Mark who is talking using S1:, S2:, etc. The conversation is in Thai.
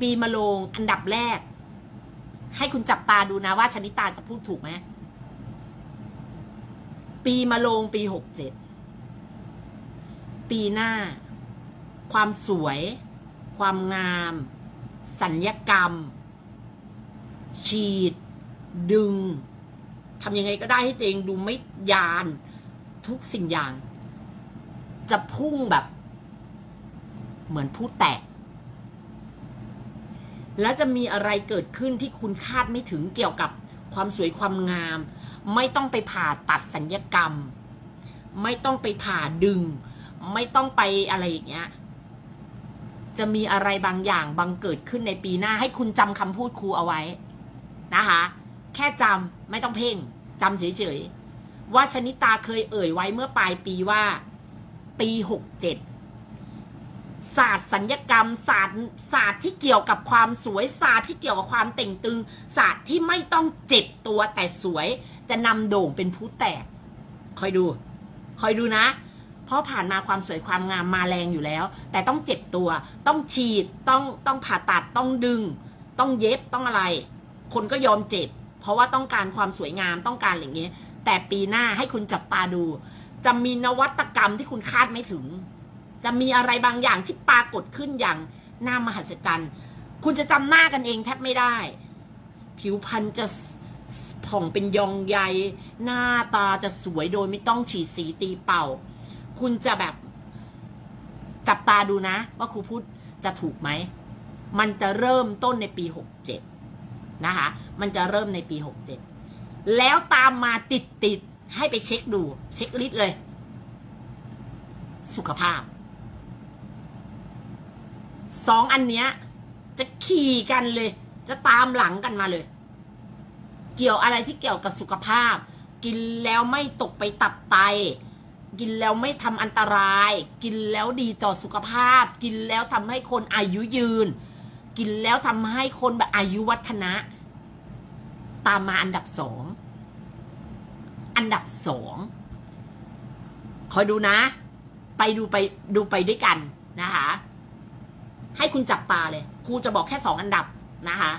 S1: ปีมะโรงอันดับแรก ให้คุณจับตาดูนะว่าชนิตาจะพูดถูกไหมปีมะโรงปีหกเจ็ดปีหน้า ความสวย ความงาม สัญญกรรม ฉีด ดึงทำยังไงก็ได้ให้ตัวเองดูไม่ยาน ทุกสิ่งอย่าง จะพุ่งแบบ เหมือนผู้แตก แล้วจะมีอะไรเกิดขึ้นที่คุณคาดไม่ถึงเกี่ยวกับความสวยความงาม ไม่ต้องไปผ่าตัดสัญญกรรม ไม่ต้องไปผ่าดึง ไม่ต้องไปอะไรอย่างเงี้ยจะมีอะไรบางอย่างบังเกิดขึ้นในปีหน้า ให้คุณจำคำพูดครูเอาไว้นะคะ แค่จำไม่ต้องเพ่งจำเฉยๆว่าชนิตาเคยเอ่ยไว้เมื่อปลายปีว่า ปีหกเจ็ด ศาสตร์สัญญกรรมศาสตร์ศาสตร์ที่เกี่ยวกับความสวยศาสตร์ที่เกี่ยวกับความเต่งตึงศาสตร์ที่ไม่ต้องเจ็บตัวแต่สวย จะนำโด่งเป็นผู้แตก คอยดู คอยดูนะ เพราะผ่านมาความสวยความงามมาแรงอยู่แล้ว แต่ต้องเจ็บตัว ต้องฉีดต้องต้องผ่าตัดต้องดึง ต้องเย็บต้องอะไร คนก็ยอมเจ็บ เพราะว่าต้องการความสวยงามต้องการอย่างนี้แต่ปีหน้าให้คุณจับตาดู จะมีนวัตกรรมที่คุณคาดไม่ถึง จะมีอะไรบางอย่างที่ปรากฏขึ้นอย่างน่ามหัศจรรย์ คุณจะจำหน้ากันเองแทบไม่ได้ ผิวพรรณจะผ่องเป็นยองใย หน้าตาจะสวยโดยไม่ต้องฉีดสีตีเป่า คุณจะแบบจับตาดูนะ ว่าครูพูดจะถูกไหม มันจะเริ่มต้นในปีหกเจ็ดนะคะ มันจะเริ่มในปีหกเจ็ดแล้วตามมาติดติดๆให้ไปเช็คดู เช็คลิสต์เลย สุขภาพ สองอันเนี้ย จะขี่กันเลย จะตามหลังกันมาเลย เกี่ยวอะไรที่เกี่ยวกับสุขภาพ กินแล้วไม่ตกไปตับไต กินแล้วไม่ทำอันตราย กินแล้วดีต่อสุขภาพ กินแล้วทำให้คนอายุยืน กินแล้วทำให้คนแบบอายุวัฒนะ ตามมาอันดับสองอันดับสองคอยดูนะ ไปดูไปดูไปด้วยกันนะคะ ให้คุณจับตาเลย ครูจะบอกแค่สองอันดับนะคะ